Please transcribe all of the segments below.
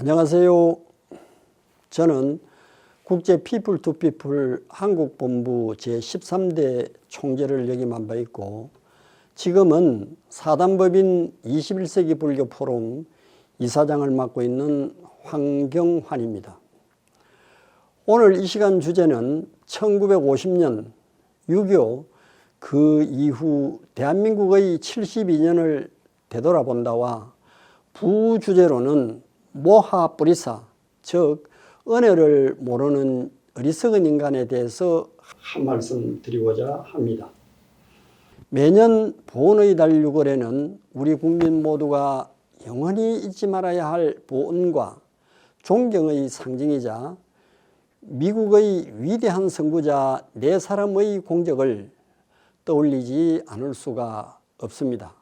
안녕하세요. 저는 국제 피플 투 피플 한국본부 제13대 총재를 역임한 바 있고 지금은 사단법인 21세기 불교 포럼 이사장을 맡고 있는 황경환입니다. 오늘 이 시간 주제는 1950년 6.25 그 이후 대한민국의 72년을 되돌아본다와 부주제로는 모하 뿌리사 즉 은혜를 모르는 어리석은 인간에 대해서 한 말씀 드리고자 합니다. 매년 보온의 달 6월에는 우리 국민 모두가 영원히 잊지 말아야 할 보온과 존경의 상징이자 미국의 위대한 선구자 네 사람의 공적을 떠올리지 않을 수가 없습니다.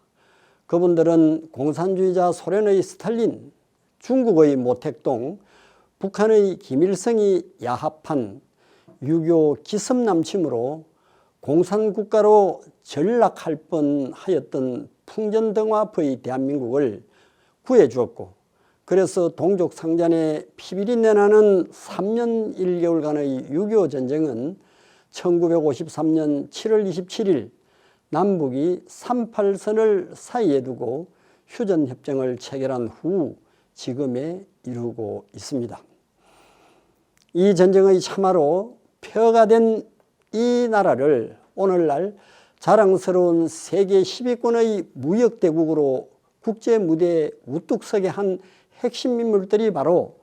그분들은 공산주의자 소련의 스탈린, 중국의 모택동, 북한의 김일성이 야합한 유교 기습남침으로 공산국가로 전락할 뻔하였던 풍전등화포의 대한민국을 구해주었고 그래서 동족상잔의 피비리 내나는 3년 1개월간의 유교 전쟁은 1953년 7월 27일 남북이 38선을 사이에 두고 휴전협정을 체결한 후 지금에 이르고 있습니다. 이 전쟁의 참화로 폐허가 된 이 나라를 오늘날 자랑스러운 세계 10위권의 무역대국으로 국제 무대에 우뚝 서게 한 핵심 인물들이 바로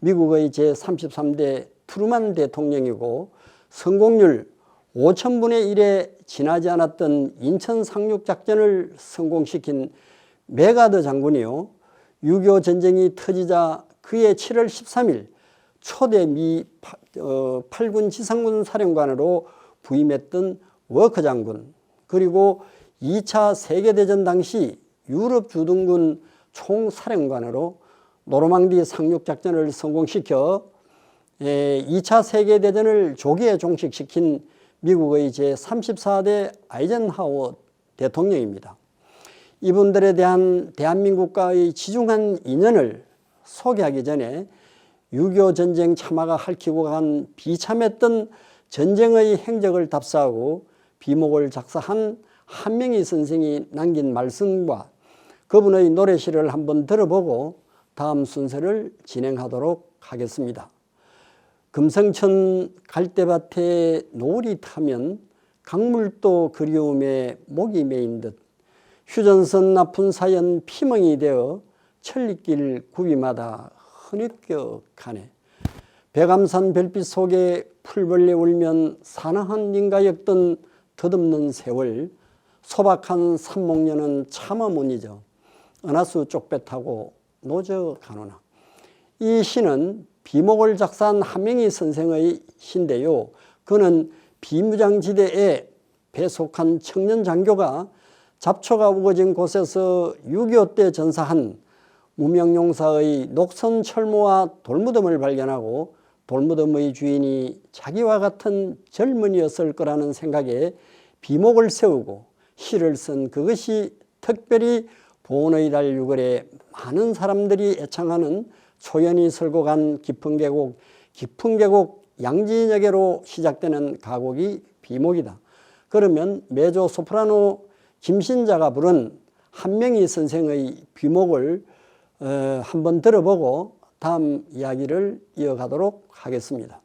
미국의 제33대 트루만 대통령이고 성공률 5천분의 1에 지나지 않았던 인천 상륙작전을 성공시킨 메가드 장군이요. 6.25 전쟁이 터지자 그해 7월 13일 초대 미 8군 어, 지상군 사령관으로 부임했던 워커 장군 그리고 2차 세계대전 당시 유럽 주둔군 총사령관으로 노르망디 상륙작전을 성공시켜 2차 세계대전을 조기에 종식시킨 미국의 제34대 아이젠하워 대통령입니다. 이분들에 대한 대한민국과의 지중한 인연을 소개하기 전에 6.25 전쟁 참화가 핥히고 간 비참했던 전쟁의 행적을 답사하고 비목을 작사한 한명희 선생이 남긴 말씀과 그분의 노래시를 한번 들어보고 다음 순서를 진행하도록 하겠습니다. 금성천 갈대밭에 노을이 타면 강물도 그리움에 목이 메인 듯 휴전선 나쁜 사연 피멍이 되어 천리길 구비마다 흐느껴 가네. 백암산 별빛 속에 풀벌레 울면 사나한 인가였던 덧없는 세월 소박한 삼목년은 참아 못 잊어 은하수 쪽배 타고 노저 가노나. 이 시는 비목을 작사한 한명희 선생의 시인데요. 그는 비무장지대에 배속한 청년 장교가 잡초가 우거진 곳에서 6.25 때 전사한 무명용사의 녹선 철모와 돌무덤을 발견하고 돌무덤의 주인이 자기와 같은 젊은이였을 거라는 생각에 비목을 세우고 시를 쓴 그것이 특별히 보온의 달 6월에 많은 사람들이 애창하는 초연이 설고 간 깊은 계곡, 깊은 계곡 양지역에로 시작되는 가곡이 비목이다. 그러면 메조 소프라노 김신자가 부른 한명희 선생의 비목을 어, 한번 들어보고 다음 이야기를 이어가도록 하겠습니다.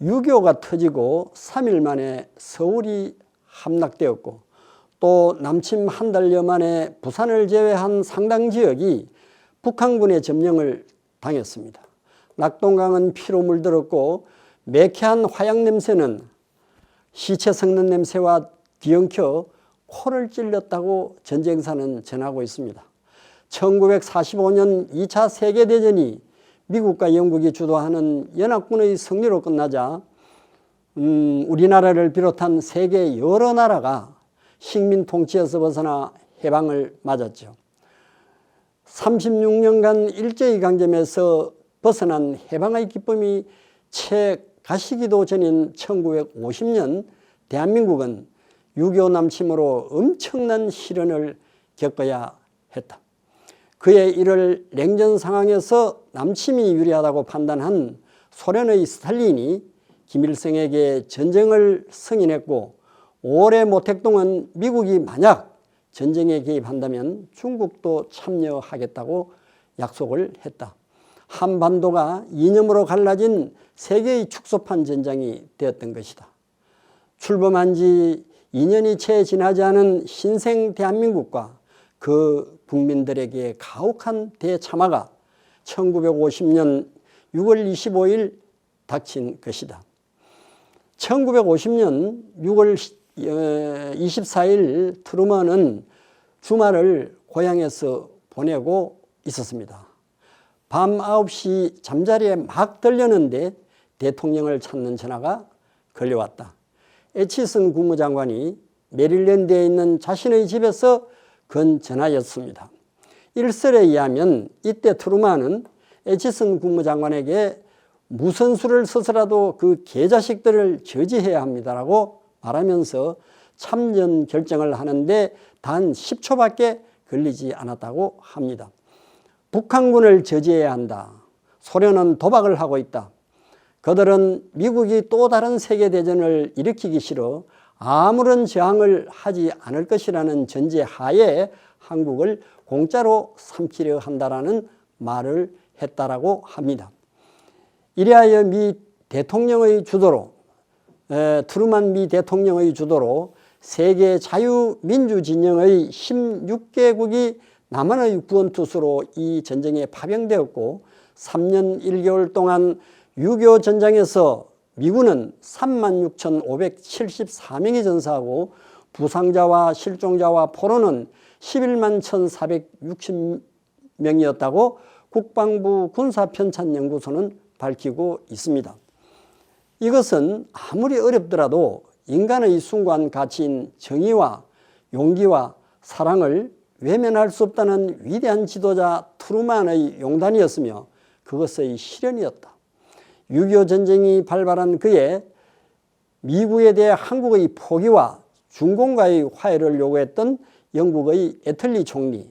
유교가 터지고 3일 만에 서울이 함락되었고 또 남침 한 달여 만에 부산을 제외한 상당 지역이 북한군의 점령을 당했습니다. 낙동강은 피로 물들었고 매캐한 화약 냄새는 시체 섞는 냄새와 뒤엉켜 코를 찔렸다고 전쟁사는 전하고 있습니다. 1945년 2차 세계대전이 미국과 영국이 주도하는 연합군의 승리로 끝나자 음, 우리나라를 비롯한 세계 여러 나라가 식민 통치에서 벗어나 해방을 맞았죠. 36년간 일제히 강점에서 벗어난 해방의 기쁨이 채 가시기도 전인 1950년 대한민국은 유교 남침으로 엄청난 시련을 겪어야 했다. 그의 이를 냉전 상황에서 남침이 유리하다고 판단한 소련의 스탈린이 김일성에게 전쟁을 승인했고 올해 모택동은 미국이 만약 전쟁에 개입한다면 중국도 참여하겠다고 약속을 했다. 한반도가 이념으로 갈라진 세계의 축소판 전장이 되었던 것이다. 출범한 지 2년이 채 지나지 않은 신생 대한민국과 그 국민들에게 가혹한 대참화가 1950년 6월 25일 닥친 것이다. 1950년 6월 24일 트루먼은 주말을 고향에서 보내고 있었습니다. 밤 9시 잠자리에 막 들렸는데 대통령을 찾는 전화가 걸려왔다. 에치슨 국무장관이 메릴랜드에 있는 자신의 집에서 건 전화였습니다. 일설에 의하면 이때 트루만은 에치슨 국무장관에게 무슨 수를 써서라도 그 개자식들을 저지해야 합니다라고 말하면서 참전 결정을 하는데 단 10초밖에 걸리지 않았다고 합니다. 북한군을 저지해야 한다. 소련은 도박을 하고 있다. 그들은 미국이 또 다른 세계대전을 일으키기 싫어 아무런 저항을 하지 않을 것이라는 전제 하에 한국을 공짜로 삼키려 한다라는 말을 했다라고 합니다. 이래하여 미 대통령의 주도로 에, 트루만 미 대통령의 주도로 세계 자유민주 진영의 16개국이 남한의 구원투수로 이 전쟁에 파병되었고 3년 1개월 동안 6.25 전장에서 미군은 36,574명이 전사하고 부상자와 실종자와 포로는 11만 1,460명이었다고 국방부 군사편찬연구소는 밝히고 있습니다. 이것은 아무리 어렵더라도 인간의 순수한 가치인 정의와 용기와 사랑을 외면할 수 없다는 위대한 지도자 트루만의 용단이었으며 그것의 실현이었다. 6.25 전쟁이 발발한 그에 미국에 대해 한국의 포기와 중공과의 화해를 요구했던 영국의 애틀리 총리,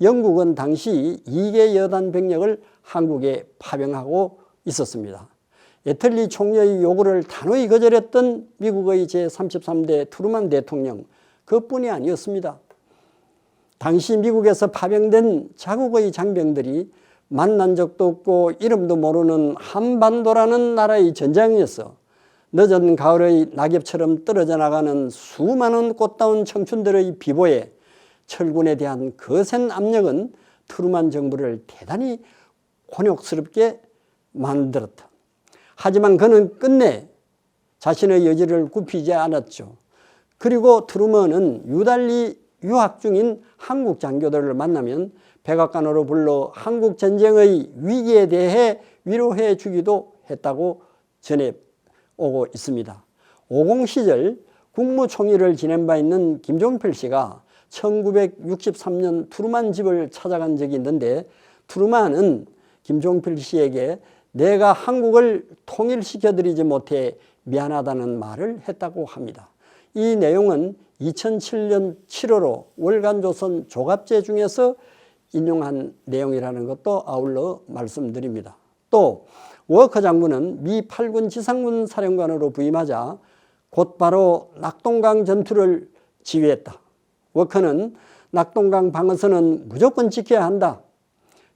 영국은 당시 2개 여단 병력을 한국에 파병하고 있었습니다. 애틀리 총리의 요구를 단호히 거절했던 미국의 제33대 트루만 대통령 그뿐이 아니었습니다. 당시 미국에서 파병된 자국의 장병들이 만난 적도 없고 이름도 모르는 한반도라는 나라의 전장이었어. 늦은 가을의 낙엽처럼 떨어져 나가는 수많은 꽃다운 청춘들의 비보에 철군에 대한 거센 압력은 트루만 정부를 대단히 곤욕스럽게 만들었다. 하지만 그는 끝내 자신의 여지를 굽히지 않았죠. 그리고 트루먼은 유달리 유학 중인 한국 장교들을 만나면 백악관으로 불러 한국 전쟁의 위기에 대해 위로해 주기도 했다고 전해 오고 있습니다. 50 시절 국무총리를 지낸 바 있는 김종필 씨가 1963년 투르만 집을 찾아간 적이 있는데 투르만은 김종필 씨에게 내가 한국을 통일시켜드리지 못해 미안하다는 말을 했다고 합니다. 이 내용은 2007년 7월호 월간조선 조갑제 중에서 인용한 내용이라는 것도 아울러 말씀드립니다. 또 워커 장군은 미 8군 지상군 사령관으로 부임하자 곧바로 낙동강 전투를 지휘했다. 워커는 낙동강 방어선은 무조건 지켜야 한다.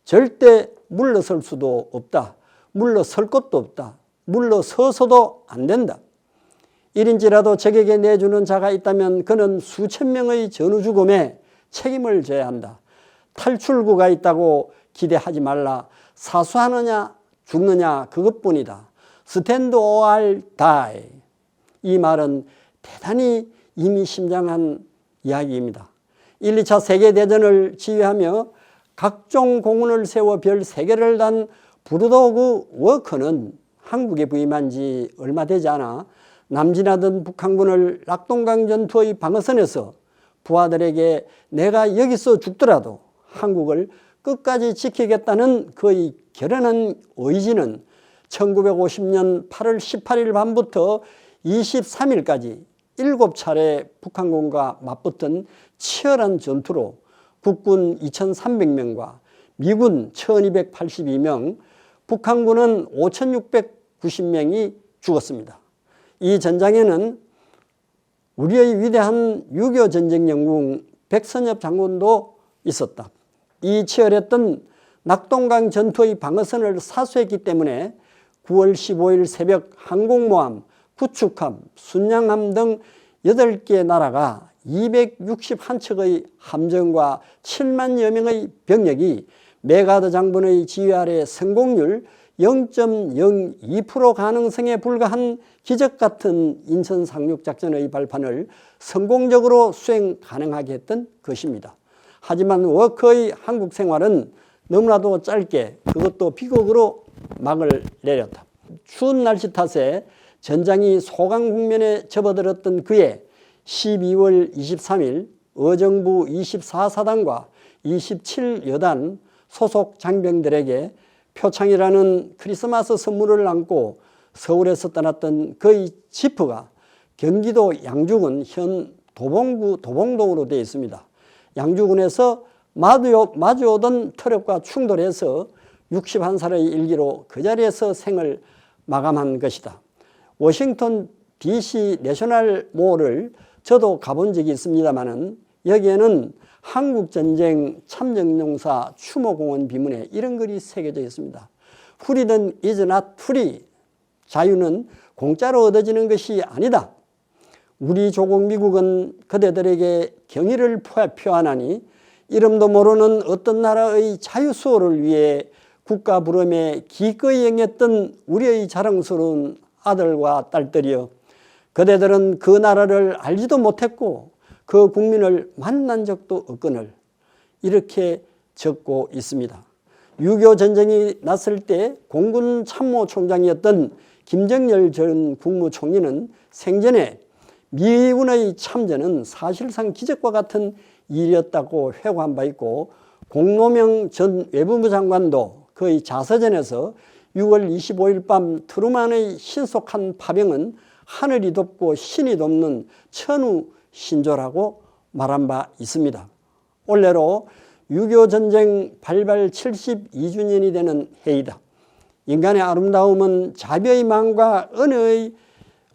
절대 물러설 수도 없다. 물러설 것도 없다. 물러서서도 안 된다. 1인지라도 적에게 내주는 자가 있다면 그는 수천 명의 죽음에 책임을 져야 한다. 탈출구가 있다고 기대하지 말라. 사수하느냐 죽느냐 그것뿐이다. 스탠드 오알 다이. 이 말은 대단히 이미심장한 이야기입니다. 1, 2차 세계대전을 지휘하며 각종 공군을 세워 별 3개를 단 브루도그 워커는 한국에 부임한 지 얼마 되지 않아 남진하던 북한군을 낙동강 전투의 방어선에서 부하들에게 내가 여기서 죽더라도 한국을 끝까지 지키겠다는 그의 결연한 의지는 1950년 8월 18일 밤부터 23일까지 7차례 북한군과 맞붙은 치열한 전투로 국군 2,300명과 미군 1,282명, 북한군은 5,690명이 죽었습니다. 이 전장에는 우리의 위대한 유교 전쟁 영웅 백선엽 장군도 있었다. 이 치열했던 낙동강 전투의 방어선을 사수했기 때문에 9월 15일 새벽 항공모함, 구축함, 순양함 등 8개 나라가 261척의 함정과 7만여 명의 병력이 메가드 장군의 지휘 아래 성공률 0.02% 가능성에 불과한 기적 같은 인천 상륙 작전의 발판을 성공적으로 수행 가능하게 했던 것입니다. 하지만 워커의 한국 생활은 너무나도 짧게 그것도 비극으로 막을 내렸다. 추운 날씨 탓에 전장이 소강 국면에 접어들었던 그해 12월 23일 어정부 24사단과 27여단 소속 장병들에게 표창이라는 크리스마스 선물을 안고 서울에서 떠났던 그의 지프가 경기도 양주군 현 도봉구 도봉동으로 되어 있습니다. 양주군에서 마주, 마주오던 트럭과 충돌해서 61살의 일기로 그 자리에서 생을 마감한 것이다. 워싱턴 DC 내셔널 몰을 저도 가본 적이 있습니다만은 여기에는 한국전쟁 참전용사 추모공원 비문에 이런 글이 새겨져 있습니다. 프리든 not free. 자유는 공짜로 얻어지는 것이 아니다. 우리 조국 미국은 그대들에게 경의를 표하나니 이름도 모르는 어떤 나라의 자유수호를 위해 국가 부름에 기꺼이 eng했던 우리의 자랑스러운 아들과 딸들이여 그대들은 그 나라를 알지도 못했고 그 국민을 만난 적도 없거늘 이렇게 적고 있습니다. 6.25 전쟁이 났을 때 공군 참모총장이었던 김정열 전 국무총리는 생전에 미군의 참전은 사실상 기적과 같은 일이었다고 회고한 바 있고 공로명 전 외무부 장관도 그의 자서전에서 6월 25일 밤 트루만의 신속한 파병은 하늘이 돕고 신이 돕는 천우 신조라고 말한 바 있습니다. 올해로 6.25 전쟁 발발 72주년이 되는 해이다. 인간의 아름다움은 자비의 마음과 은혜의,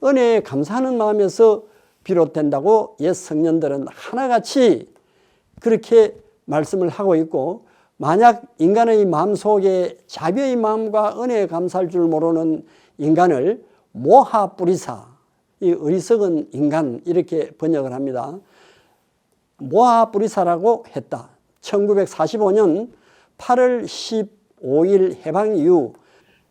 은혜에 감사하는 마음에서 비롯된다고 옛 성년들은 하나같이 그렇게 말씀을 하고 있고 만약 인간의 마음 속에 자비의 마음과 은혜에 감사할 줄 모르는 인간을 모하 뿌리사, 이 어리석은 인간 이렇게 번역을 합니다. 모하 뿌리사라고 했다. 1945년 8월 15일 해방 이후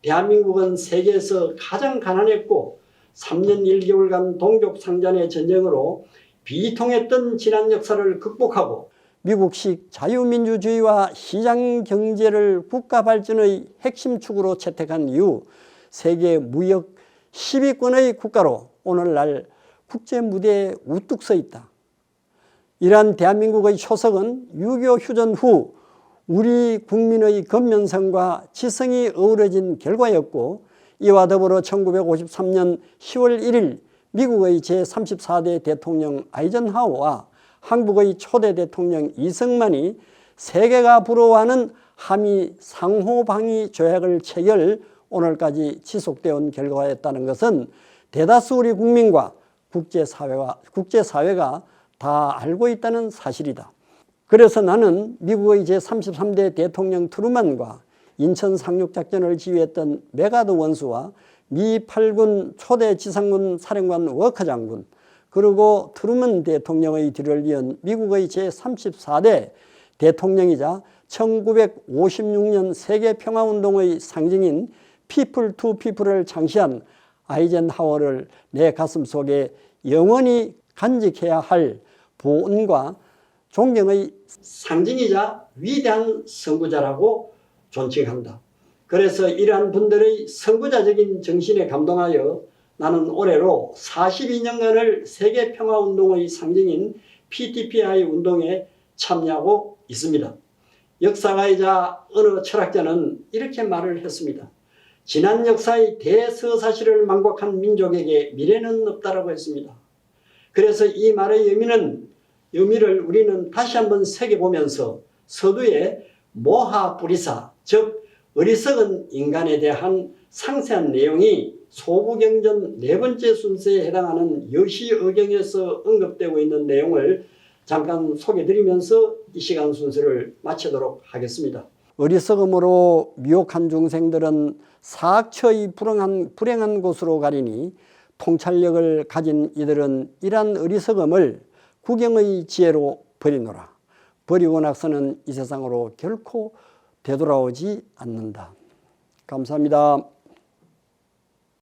대한민국은 세계에서 가장 가난했고 3년 1개월간 동족 상잔의 전쟁으로 비통했던 지난 역사를 극복하고 미국식 자유민주주의와 시장 경제를 국가 발전의 핵심 축으로 채택한 이후 세계 무역 10위권의 국가로 오늘날 국제 무대에 우뚝 서 있다. 이러한 대한민국의 초석은 6.25 휴전 후 우리 국민의 건면성과 지성이 어우러진 결과였고 이와 더불어 1953년 10월 1일 미국의 제34대 대통령 아이젠하워와 한국의 초대 대통령 이승만이 세계가 부러워하는 한미 상호방위 조약을 체결 오늘까지 지속되어 온 결과였다는 것은 대다수 우리 국민과 국제사회가, 국제사회가 다 알고 있다는 사실이다. 그래서 나는 미국의 제33대 대통령 트루만과 인천 상륙작전을 지휘했던 메가드 원수와 미 8군 초대 지상군 사령관 워커 장군 그리고 트루먼 대통령의 뒤를 이은 미국의 제34대 대통령이자 1956년 세계평화운동의 상징인 피플 투 피플을 창시한 아이젠하워를 내 가슴 속에 영원히 간직해야 할 보은과 존경의 상징이자 위대한 선구자라고 존칭한다. 그래서 이러한 분들의 선구자적인 정신에 감동하여 나는 올해로 42년간을 세계평화운동의 상징인 PTPI 운동에 참여하고 있습니다. 역사가이자 어느 철학자는 이렇게 말을 했습니다. 지난 역사의 대서사시를 망곡한 민족에게 미래는 없다라고 했습니다. 그래서 이 말의 의미는 의미를 우리는 다시 한번 새겨보면서 서두에 모하 뿌리사 즉 어리석은 인간에 대한 상세한 내용이 소부경전 네 번째 순서에 해당하는 여시의경에서 언급되고 있는 내용을 잠깐 소개드리면서 이 시간 순서를 마치도록 하겠습니다. 어리석음으로 미혹한 중생들은 사악처의 불행한, 불행한 곳으로 가리니 통찰력을 가진 이들은 이러한 어리석음을 구경의 지혜로 버리노라. 버리고 나서는 이 세상으로 결코 되돌아오지 않는다. 감사합니다.